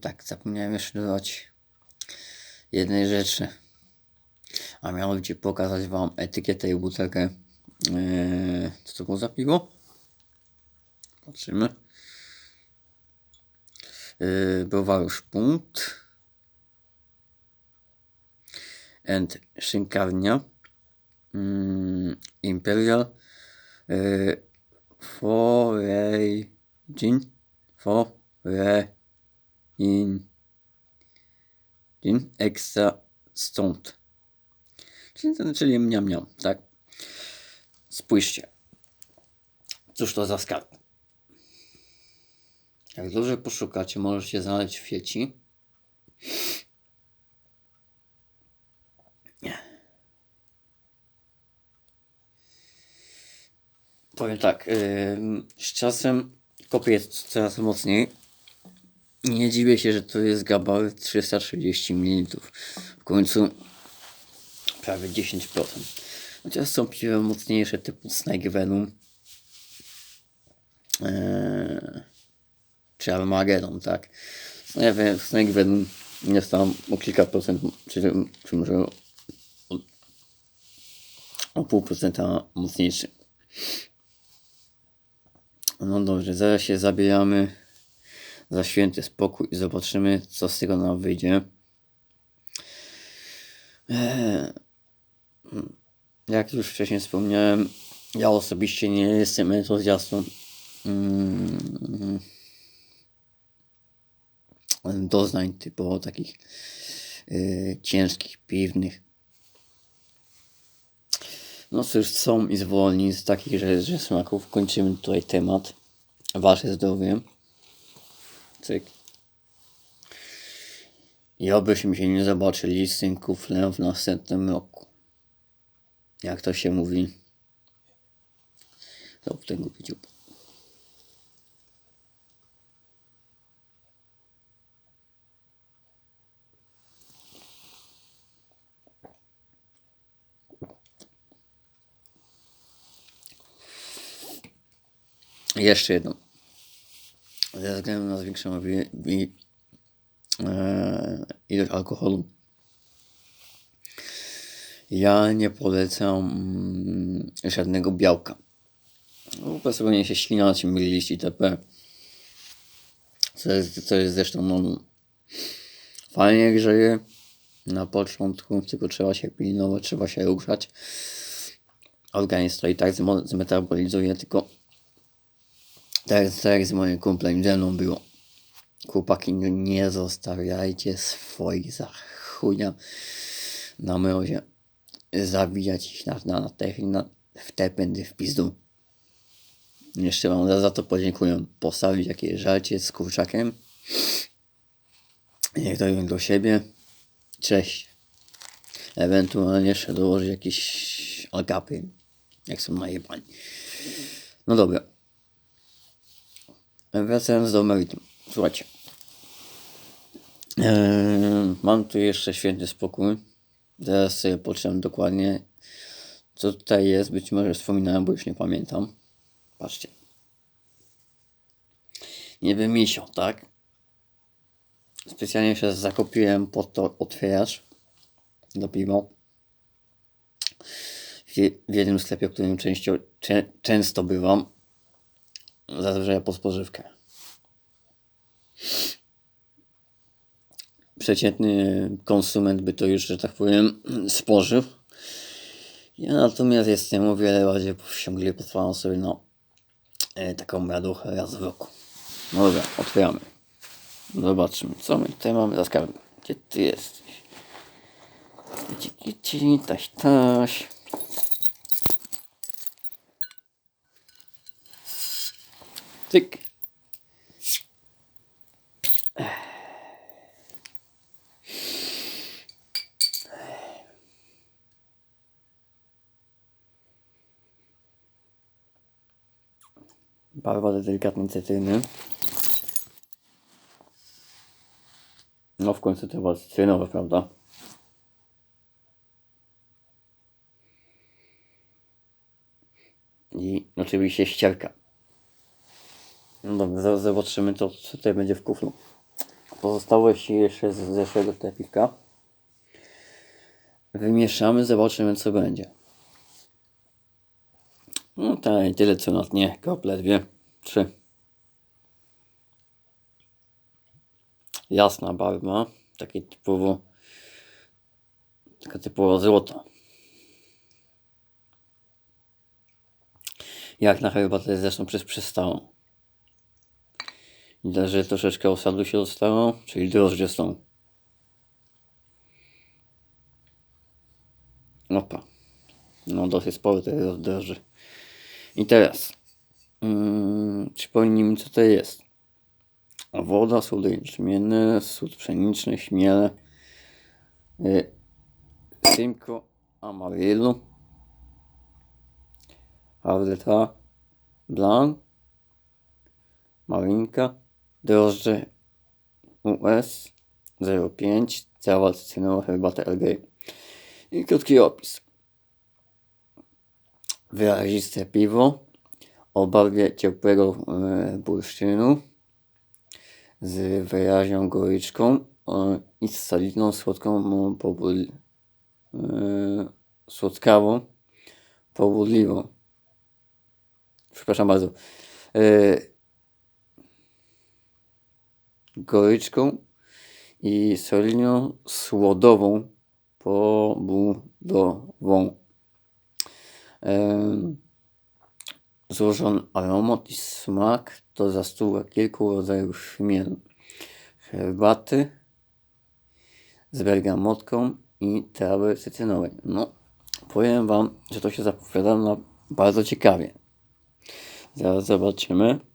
Tak, zapomniałem jeszcze dodać jednej rzeczy. A mianowicie pokazać Wam etykietę i butelkę. Eee, co to było za piwo? Patrzymy. Eee, Browarusz Punkt. And Szynkarnia. Mm, Imperial. Eee, Foragin. Foragin. Extra Stąd. Czyli, czyli mniam, mniam, tak? Spójrzcie. Cóż to za skarb? Jak dobrze poszukacie, możecie znaleźć w sieci. Powiem tak, yy, z czasem jest coraz mocniej. Nie dziwię się, że to jest gabaryt 330 ml. W końcu prawie 10%. Chociaż są piwa mocniejsze typu Snake Venom eee, czy Armageddon, tak? Snake Venom- Snake Venom jest tam o kilka procent, czy, czy może o, o pół procenta mocniejszy. No dobrze, zaraz się zabieramy za święty spokój i zobaczymy, co z tego nam wyjdzie. Eee, jak już wcześniej wspomniałem, ja osobiście nie jestem entuzjastą mm, doznań typowo takich yy, ciężkich, piwnych. No cóż, są i zwolni z takich że, że smaków. Kończymy tutaj temat. Wasze zdrowie. Cyk. I obyśmy się nie zobaczyli z tym kuflem w następnym roku. Jak to się mówi? W ten głupi dziób. Jeszcze jedno. Ze względu na zwiększoną wi- wi- e, ilość alkoholu. Ja nie polecam mm, żadnego białka. No, prostu powinien się ślinać, mglić itp. Co jest, co jest zresztą no, fajnie grzeje na początku, tylko trzeba się pilnować, trzeba się ruszać. Organizm to i tak zmetabolizuje, tylko tak, tak z moim kumplem ze mną było. Chłopaki, nie zostawiajcie swoich za chuja na mrozie. Zabijać ich na, na, na, te, na w te pędy w pizdu. Jeszcze wam za, za to podziękuję. Postawić jakieś żarcie z kurczakiem. Niech dojdą do siebie. Cześć. Ewentualnie jeszcze dołożyć jakieś agapy. Jak są najebani. No dobra. Wracając do meritum. Słuchajcie. Eee, mam tu jeszcze święty spokój. Teraz sobie poczytam dokładnie, co tutaj jest. Być może wspominałem, bo już nie pamiętam. Patrzcie. Nie wymisio, tak? Specjalnie się zakupiłem po to otwieracz do piwa. W, jednym sklepie, w którym częścią, czę, często bywam. Zazwyczaj po spożywkę. Przeciętny konsument by to już, że tak powiem, spożył. Ja natomiast jestem o wiele bardziej powściągliwy, pozwalam sobie na e, taką raduchę raz w roku. No dobra, otwieramy. Zobaczymy, co my tutaj mamy za skarbę. Gdzie ty jesteś? Taś, taś. Cyk. Bardzo delikatny cytryny. No w końcu to chyba cytrynowe, prawda? I oczywiście ścierka. No dobra, zaraz zobaczymy to, co tutaj będzie w kuflu. pozostałości jeszcze z zeszłego tepika. Wymieszamy, zobaczymy co będzie. No tak, tyle co na dnie, krople dwie, trzy. Jasna barwa, takie typowo, taka typowo złota. Jak na herbatę zresztą przez przystałą. Widać, że troszeczkę osadu się dostało, czyli drożdże są. Opa. No dosyć spory jest drożdże. I teraz. Yy, przypomnij mi co to jest. Woda, sód jęczmienny, sód pszeniczny, śmiele. Yy, Simco Amarillo. Arleta Blanc. Malinka. Drożdże US 05. Cała cytrynowa herbata LG. I krótki opis. Wyraziste piwo o barwie ciepłego e, bursztynu z wyraźną goryczką e, i z słodką, no, pobud... e, słodkawą, pobudliwą. Przepraszam bardzo. Goryczką i solidną, słodową pobudową. Złożony aromat i smak to zasługa kilku rodzajów chmielu. Herbaty z bergamotką i trawy cytrynowej. No, powiem Wam, że to się zapowiada na bardzo ciekawie. Zaraz zobaczymy.